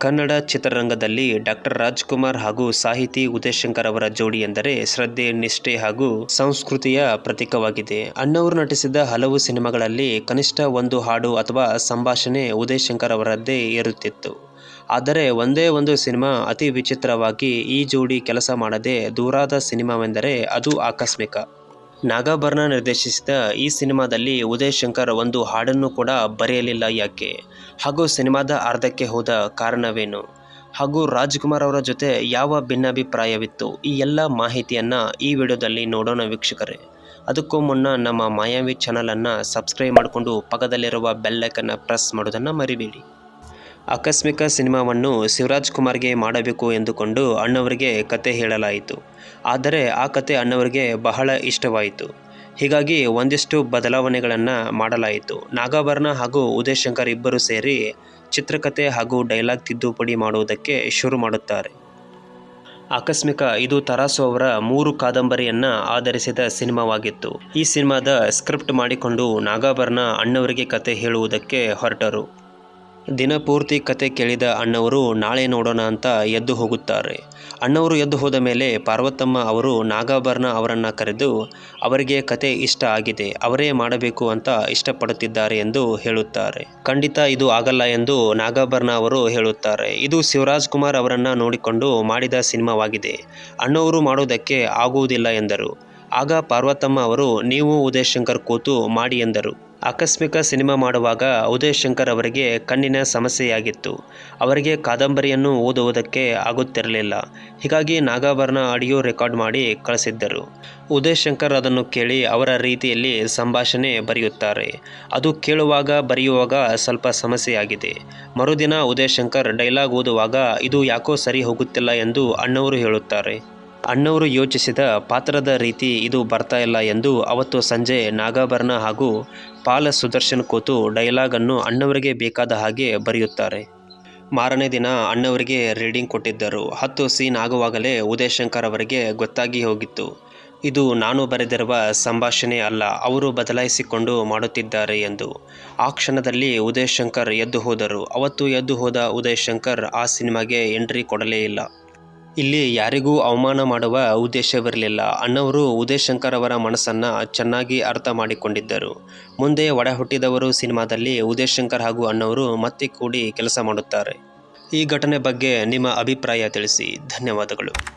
ಕನ್ನಡ ಚಿತ್ರರಂಗದಲ್ಲಿ ಡಾಕ್ಟರ್ ರಾಜ್ಕುಮಾರ್ ಹಾಗೂ ಸಾಹಿತಿ ಉದಯಶಂಕರ್ ಅವರ ಜೋಡಿ ಎಂದರೆ ಶ್ರದ್ಧೆ, ನಿಷ್ಠೆ ಹಾಗೂ ಸಂಸ್ಕೃತಿಯ ಪ್ರತೀಕವಾಗಿದೆ. ಅಣ್ಣವರು ನಟಿಸಿದ ಹಲವು ಸಿನಿಮಾಗಳಲ್ಲಿ ಕನಿಷ್ಠ ಒಂದು ಹಾಡು ಅಥವಾ ಸಂಭಾಷಣೆ ಉದಯಶಂಕರ್ ಅವರದ್ದೇ ಇರುತ್ತಿತ್ತು. ಆದರೆ ಒಂದೇ ಒಂದು ಸಿನಿಮಾ ಅತಿ ವಿಚಿತ್ರವಾಗಿ ಈ ಜೋಡಿ ಕೆಲಸ ಮಾಡದೆ ದೂರಾದ ಸಿನಿಮಾವೆಂದರೆ ಅದು ಆಕಸ್ಮಿಕ. ನಾಗಾಭರಣ ನಿರ್ದೇಶಿಸಿದ ಈ ಸಿನಿಮಾದಲ್ಲಿ ಉದಯ್ ಶಂಕರ್ ಒಂದು ಹಾಡನ್ನು ಕೂಡ ಬರೆಯಲಿಲ್ಲ ಯಾಕೆ? ಹಾಗೂ ಸಿನಿಮಾದ ಅರ್ಧಕ್ಕೆ ಹೋದ ಕಾರಣವೇನು? ಹಾಗೂ ರಾಜ್ಕುಮಾರ್ ಅವರ ಜೊತೆ ಯಾವ ಭಿನ್ನಾಭಿಪ್ರಾಯವಿತ್ತು? ಈ ಎಲ್ಲ ಮಾಹಿತಿಯನ್ನು ಈ ವಿಡಿಯೋದಲ್ಲಿ ನೋಡೋಣ ವೀಕ್ಷಕರೇ. ಅದಕ್ಕೂ ಮುನ್ನ ನಮ್ಮ ಮಾಯಾವಿ ಚಾನಲನ್ನು ಸಬ್ಸ್ಕ್ರೈಬ್ ಮಾಡಿಕೊಂಡು ಪಕ್ಕದಲ್ಲಿರುವ ಬೆಲ್ಲೈಕನ್ನು ಪ್ರೆಸ್ ಮಾಡೋದನ್ನು ಮರಿಬೇಡಿ. ಆಕಸ್ಮಿಕ ಸಿನಿಮಾವನ್ನು ಶಿವರಾಜ್ ಕುಮಾರ್ಗೆ ಮಾಡಬೇಕು ಎಂದುಕೊಂಡು ಅಣ್ಣವರಿಗೆ ಕತೆ ಹೇಳಲಾಯಿತು. ಆದರೆ ಆ ಕತೆ ಅಣ್ಣವರಿಗೆ ಬಹಳ ಇಷ್ಟವಾಯಿತು. ಹೀಗಾಗಿ ಒಂದಿಷ್ಟು ಬದಲಾವಣೆಗಳನ್ನು ಮಾಡಲಾಯಿತು. ನಾಗಾಭರಣ ಹಾಗೂ ಉದಯ್ ಶಂಕರ್ ಇಬ್ಬರು ಸೇರಿ ಚಿತ್ರಕಥೆ ಹಾಗೂ ಡೈಲಾಗ್ ತಿದ್ದುಪಡಿ ಮಾಡುವುದಕ್ಕೆ ಶುರು ಮಾಡುತ್ತಾರೆ. ಆಕಸ್ಮಿಕ ಇದು ತರಾಸು ಅವರ ಮೂರು ಕಾದಂಬರಿಯನ್ನು ಆಧರಿಸಿದ ಸಿನಿಮಾವಾಗಿತ್ತು. ಈ ಸಿನಿಮಾದ ಸ್ಕ್ರಿಪ್ಟ್ ಮಾಡಿಕೊಂಡು ನಾಗಾಭರಣ ಅಣ್ಣವರಿಗೆ ಕತೆ ಹೇಳುವುದಕ್ಕೆ ಹೊರಟರು. ದಿನಪೂರ್ತಿ ಕತೆ ಕೇಳಿದ ಅಣ್ಣವರು, ನಾಳೆ ನೋಡೋಣ ಅಂತ ಎದ್ದು ಹೋಗುತ್ತಾರೆ. ಅಣ್ಣವರು ಎದ್ದು ಹೋದ ಮೇಲೆ ಪಾರ್ವತಮ್ಮ ಅವರು ನಾಗಾಭರಣ ಅವರನ್ನು ಕರೆದು, ಅವರಿಗೆ ಕತೆ ಇಷ್ಟ ಆಗಿದೆ, ಅವರೇ ಮಾಡಬೇಕು ಅಂತ ಇಷ್ಟಪಡುತ್ತಿದ್ದಾರೆ ಎಂದು ಹೇಳುತ್ತಾರೆ. ಖಂಡಿತ ಇದು ಆಗಲ್ಲ ಎಂದು ನಾಗಾಭರಣ ಅವರು ಹೇಳುತ್ತಾರೆ. ಇದು ಶಿವರಾಜ್ ಕುಮಾರ್ ಅವರನ್ನು ನೋಡಿಕೊಂಡು ಮಾಡಿದ ಸಿನಿಮಾವಾಗಿದೆ. ಅಣ್ಣವರು ಮಾಡುವುದಕ್ಕೆ ಆಗುವುದಿಲ್ಲ ಎಂದರು. ಆಗ ಪಾರ್ವತಮ್ಮ ಅವರು, ನೀವು ಉದಯಶಂಕರ್ ಕೂತು ಮಾಡಿ ಎಂದರು. ಆಕಸ್ಮಿಕ ಸಿನಿಮಾ ಮಾಡುವಾಗ ಉದಯ್ ಶಂಕರ್ ಅವರಿಗೆ ಕಣ್ಣಿನ ಸಮಸ್ಯೆಯಾಗಿತ್ತು. ಅವರಿಗೆ ಕಾದಂಬರಿಯನ್ನು ಓದುವುದಕ್ಕೆ ಆಗುತ್ತಿರಲಿಲ್ಲ. ಹೀಗಾಗಿ ನಾಗಾಭರಣ ಆಡಿಯೋ ರೆಕಾರ್ಡ್ ಮಾಡಿ ಕಳಿಸಿದ್ದರು. ಉದಯ್ ಶಂಕರ್ ಅದನ್ನು ಕೇಳಿ ಅವರ ರೀತಿಯಲ್ಲಿ ಸಂಭಾಷಣೆ ಬರೆಯುತ್ತಾರೆ. ಅದು ಕೇಳುವಾಗ ಬರೆಯುವಾಗ ಸ್ವಲ್ಪ ಸಮಸ್ಯೆಯಾಗಿದೆ. ಮರುದಿನ ಉದಯ್ ಶಂಕರ್ ಡೈಲಾಗ್ ಓದುವಾಗ ಇದು ಯಾಕೋ ಸರಿ ಹೋಗುತ್ತಿಲ್ಲ ಎಂದು ಅಣ್ಣವರು ಹೇಳುತ್ತಾರೆ. ಅಣ್ಣವರು ಯೋಚಿಸಿದ ಪಾತ್ರದ ರೀತಿ ಇದು ಬರ್ತಾ ಇಲ್ಲ ಎಂದು ಅವತ್ತು ಸಂಜೆ ನಾಗಾಭರಣ ಹಾಗೂ ಪಾಲ ಸುದರ್ಶನ್ ಕೂತು ಡೈಲಾಗನ್ನು ಅಣ್ಣವರಿಗೆ ಬೇಕಾದ ಹಾಗೆ ಬರೆಯುತ್ತಾರೆ. ಮಾರನೇ ದಿನ ಅಣ್ಣವರಿಗೆ ರೀಡಿಂಗ್ ಕೊಟ್ಟಿದ್ದರು. ಹತ್ತು ಸೀನ್ ಆಗುವಾಗಲೇ ಉದಯ್ ಶಂಕರ್ ಅವರಿಗೆ ಗೊತ್ತಾಗಿ ಹೋಗಿತ್ತು. ಇದು ನಾನು ಬರೆದಿರುವ ಸಂಭಾಷಣೆ ಅಲ್ಲ, ಅವರು ಬದಲಾಯಿಸಿಕೊಂಡು ಮಾಡುತ್ತಿದ್ದಾರೆ ಎಂದು. ಆ ಕ್ಷಣದಲ್ಲಿ ಉದಯ್ ಶಂಕರ್ ಎದ್ದು ಹೋದರು. ಅವತ್ತು ಎದ್ದು ಹೋದ ಉದಯ್ ಶಂಕರ್ ಆ ಸಿನಿಮಾಗೆ ಎಂಟ್ರಿ ಕೊಡಲೇ ಇಲ್ಲ. ಇಲ್ಲಿ ಯಾರಿಗೂ ಅವಮಾನ ಮಾಡುವ ಉದ್ದೇಶವಿರಲಿಲ್ಲ. ಅಣ್ಣವರು ಉದಯ್ ಶಂಕರ್ ಅವರ ಮನಸ್ಸನ್ನು ಚೆನ್ನಾಗಿ ಅರ್ಥ ಮಾಡಿಕೊಂಡಿದ್ದರು. ಮುಂದೆ ಒಡ ಹುಟ್ಟಿದವರು ಸಿನಿಮಾದಲ್ಲಿ ಉದಯ್ ಶಂಕರ್ ಹಾಗೂ ಅಣ್ಣವರು ಮತ್ತೆ ಕೂಡಿ ಕೆಲಸ ಮಾಡುತ್ತಾರೆ. ಈ ಘಟನೆ ಬಗ್ಗೆ ನಿಮ್ಮ ಅಭಿಪ್ರಾಯ ತಿಳಿಸಿ. ಧನ್ಯವಾದಗಳು.